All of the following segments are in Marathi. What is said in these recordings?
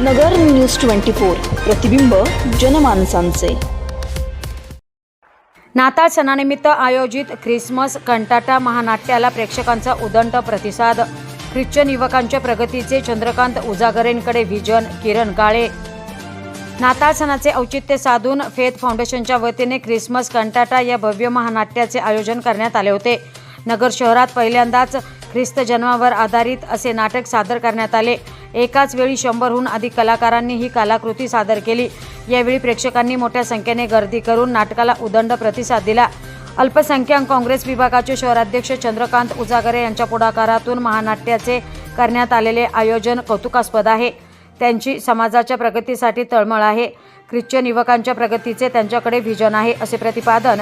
नगर न्यूज ट्वेंटी फोर प्रतिबिंब जनमानसांचे. नाताळ सणानिमित्त आयोजित ख्रिसमस कंटाटा महानाट्याला प्रेक्षकांचा उदंड प्रतिसाद. ख्रिश्चन युवकांच्या प्रगतीचे चंद्रकांत उजागरेंकडे व्हिजन किरण काळे नाताळ सणाचे औचित्य साधून फेथ फाउंडेशनच्या वतीने ख्रिसमस कंटाटा या भव्य महानाट्याचे आयोजन करण्यात आले होते. नगर शहरात पहिल्यांदाच ख्रिस्त जन्मावर आधारित असे नाटक सादर करण्यात आले. एकाच वेळी शंभरहून अधिक कलाकारांनी ही कलाकृती सादर केली. यावेळी प्रेक्षकांनी मोठ्या संख्येने गर्दी करून नाटकाला उदंड प्रतिसाद दिला. अल्पसंख्याक काँग्रेस विभागाचे शहराध्यक्ष चंद्रकांत उजागरे यांच्या पुढाकारातून महानाट्याचे करण्यात आलेले आयोजन कौतुकास्पद आहे. त्यांची समाजाच्या प्रगतीसाठी तळमळ आहे. ख्रिश्चन युवकांच्या प्रगतीचे त्यांच्याकडे व्हिजन आहे असे प्रतिपादन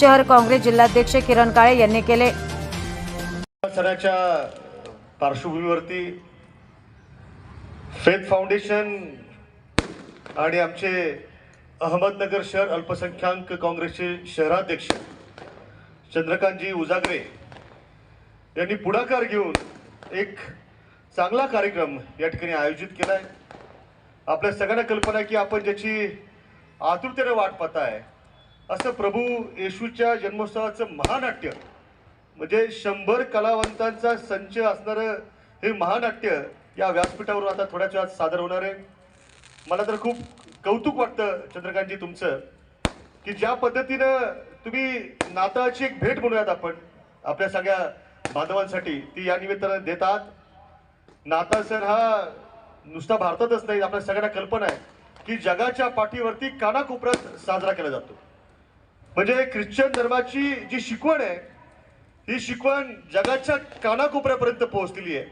शहर काँग्रेस जिल्हाध्यक्ष किरण काळे यांनी केले. पार्श्वभूमीवरती फेथ फाउंडेशन आणि आमचे अहमदनगर शहर अल्पसंख्याक काँग्रेसचे शहराध्यक्ष चंद्रकांतजी उजागरे यांनी पुढाकार घेऊन एक चांगला कार्यक्रम या ठिकाणी आयोजित केला आहे आपल्या सगळ्यांना कल्पना आहे की आपण ज्याची आतुरतेने वाट पाहताय असं प्रभू येशूच्या जन्मोत्सवाचं महानाट्य म्हणजे शंभर कलावंतांचा संच असणारं हे महानाट्य या व्यासपीठावरून आता थोड्याच वेळात सादर होणार आहे. मला तर खूप कौतुक वाटतं चंद्रकांतजी तुमचं की ज्या पद्धतीनं तुम्ही नाताळाची एक भेट म्हणूयात आपण आपल्या सगळ्या बांधवांसाठी ती या निमित्तानं देतात. नाताळ सण हा नुसता भारतातच नाही आपल्या सगळ्यांना कल्पना आहे की जगाच्या पाठीवरती कानाकोपऱ्यात साजरा केला जातो. म्हणजे ख्रिश्चन धर्माची जी शिकवण आहे ही शिकवण जगाच्या कानाकोपऱ्यापर्यंत पोहोचलेली आहे.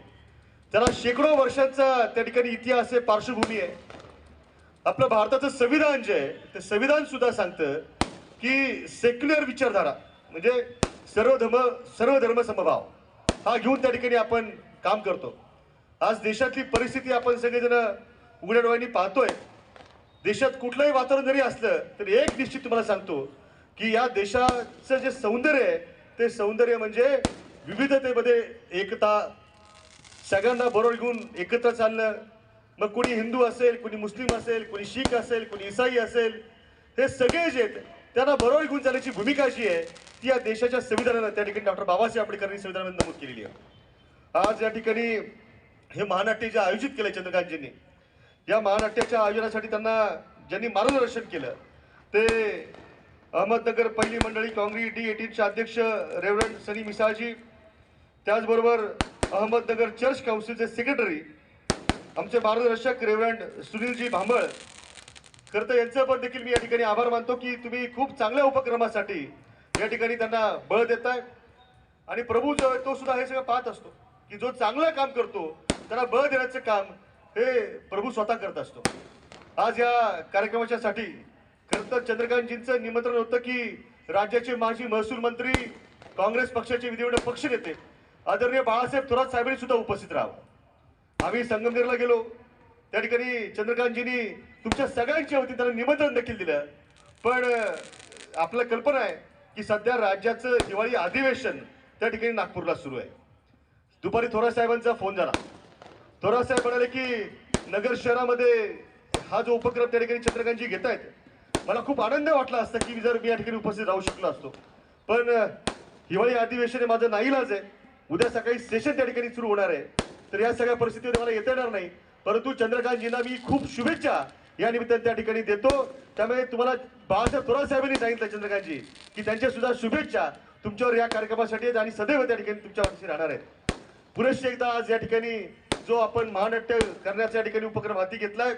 त्याला शेकडो वर्षांचा त्या ठिकाणी इतिहास आहे पार्श्वभूमी आहे. आपलं भारताचं संविधान जे आहे ते संविधान सुद्धा सांगतं की सेक्युलर विचारधारा म्हणजे सर्व धर्म सर्व धर्म समभाव हा घेऊन त्या ठिकाणी आपण काम करतो. आज देशातली परिस्थिती आपण सगळेजण उघड्या डोळ्यांनी पाहतोय. देशात कुठलंही वातावरण जरी असलं तरी एक निश्चित तुम्हाला सांगतो की या देशाचं जे सौंदर्य आहे ते सौंदर्य म्हणजे विविधतेमध्ये एकता सगळ्यांना बरोबर घेऊन एकत्र चाललं मग कोणी हिंदू असेल कोणी मुस्लिम असेल कोणी शीख असेल कोणी इसाई असेल हे सगळे जे आहेत त्यांना बरोबर घेऊन चालण्याची भूमिका जी आहे ती या देशाच्या संविधानानं त्या ठिकाणी डॉक्टर बाबासाहेब आंबेडकरांनी संविधानामध्ये नमूद केलेली आहे. आज या ठिकाणी हे महानाट्य जे आयोजित केलं चंद्रकांतजींनी या महानाट्याच्या आयोजनासाठी त्यांना ज्यांनी मार्गदर्शन केलं ते अहमदनगर पहिली मंडळी काँग्रेस डी एटीनचे अध्यक्ष रेव्हरंड सनी मिसाळजी त्याचबरोबर अहमदनगर चर्च काउन्सिलचे सेक्रेटरी आमचे मार्गदर्शक रेव्हरंड सुनीलजी भांबळ. खरं तर यांचं पण देखील मी या ठिकाणी आभार मानतो की तुम्ही खूप चांगल्या उपक्रमासाठी या ठिकाणी त्यांना बळ देताय. आणि प्रभू जो आहे तो सुद्धा हे सगळं पाहत असतो की जो चांगलं काम करतो त्याला बळ देण्याचं काम हे प्रभू स्वतः करत असतो. आज या कार्यक्रमाच्या साठी खरं तर चंद्रकांतजींचं निमंत्रण होतं की राज्याचे माजी महसूल मंत्री काँग्रेस पक्षाचे विधिमंडळ पक्ष नेते आदरणीय बाळासाहेब थोरात साहेबांनी सुद्धा उपस्थित राहावं. आम्ही संगमनेरला गेलो. त्या ठिकाणी चंद्रकांतजींनी तुमच्या सगळ्यांच्या वतीने त्यांना निमंत्रण देखील दिलं. पण आपला कल्पना आहे की सध्या राज्याचं दिवाळी अधिवेशन त्या ठिकाणी नागपूरला सुरू आहे. दुपारी थोरात साहेबांचा फोन झाला. थोरात साहेब म्हणाले की नगर शहरामध्ये हा जो उपक्रम त्या ठिकाणी चंद्रकांतजी घेत आहेत मला खूप आनंद वाटला असता की जर मी या ठिकाणी उपस्थित राहू शकलो असतो. पण हिवाळी अधिवेशन हे माझं नाईलाज आहे. उद्या सकाळी सेशन त्या ठिकाणी सुरू होणार आहे. तर या सगळ्या परिस्थितीवर मला येता येणार नाही. परंतु चंद्रकांतजींना मी खूप शुभेच्छा या निमित्ताने त्या ठिकाणी देतो. त्यामुळे तुम्हाला बाळासाहेब थोरात साहेबांनी सांगितलं चंद्रकांतजी की त्यांच्या सुद्धा शुभेच्छा तुमच्यावर या कार्यक्रमासाठी आहेत आणि सदैव त्या ठिकाणी तुमच्यावरती राहणार आहेत. पुरेशी एकदा आज या ठिकाणी जो आपण महानाट्य करण्याचा या ठिकाणी उपक्रम हाती घेतलाय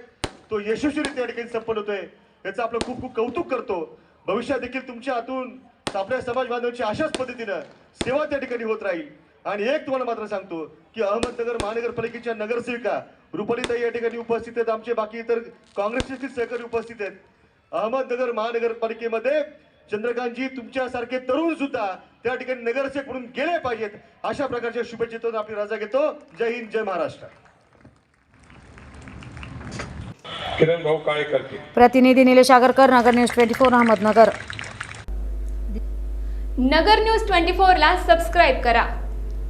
तो यशस्वीरित्या या ठिकाणी संपन्न होतोय याचं आपलं खूप खूप कौतुक करतो. भविष्यात देखील तुमच्या हातून आपल्या समाज बांधवांची अशाच पद्धतीनं सेवा त्या ठिकाणी होत राहील. आणि एक तुम्हाला मात्र सांगतो की अहमदनगर महानगरपालिकेच्या नगरसेविका रुपालीताई या ठिकाणी उपस्थित आहेत. आमचे बाकी इतर काँग्रेसचे सहकारी उपस्थित आहेत. अहमदनगर महानगरपालिकेमध्ये चंद्रकांतजी तुमच्यासारखे तरुण सुद्धा त्या ठिकाणी नगरसेवक म्हणून गेले पाहिजेत. अशा प्रकारच्या शुभेच्छा देऊन आपली रजा घेतो. जय हिंद जय महाराष्ट्र. किरण भाऊ काळे प्रतिनिधी Nilesh Agarkar Nagar news twenty four Ahmednagar. Nagar news twenty फोरला सबस्क्राईब करा.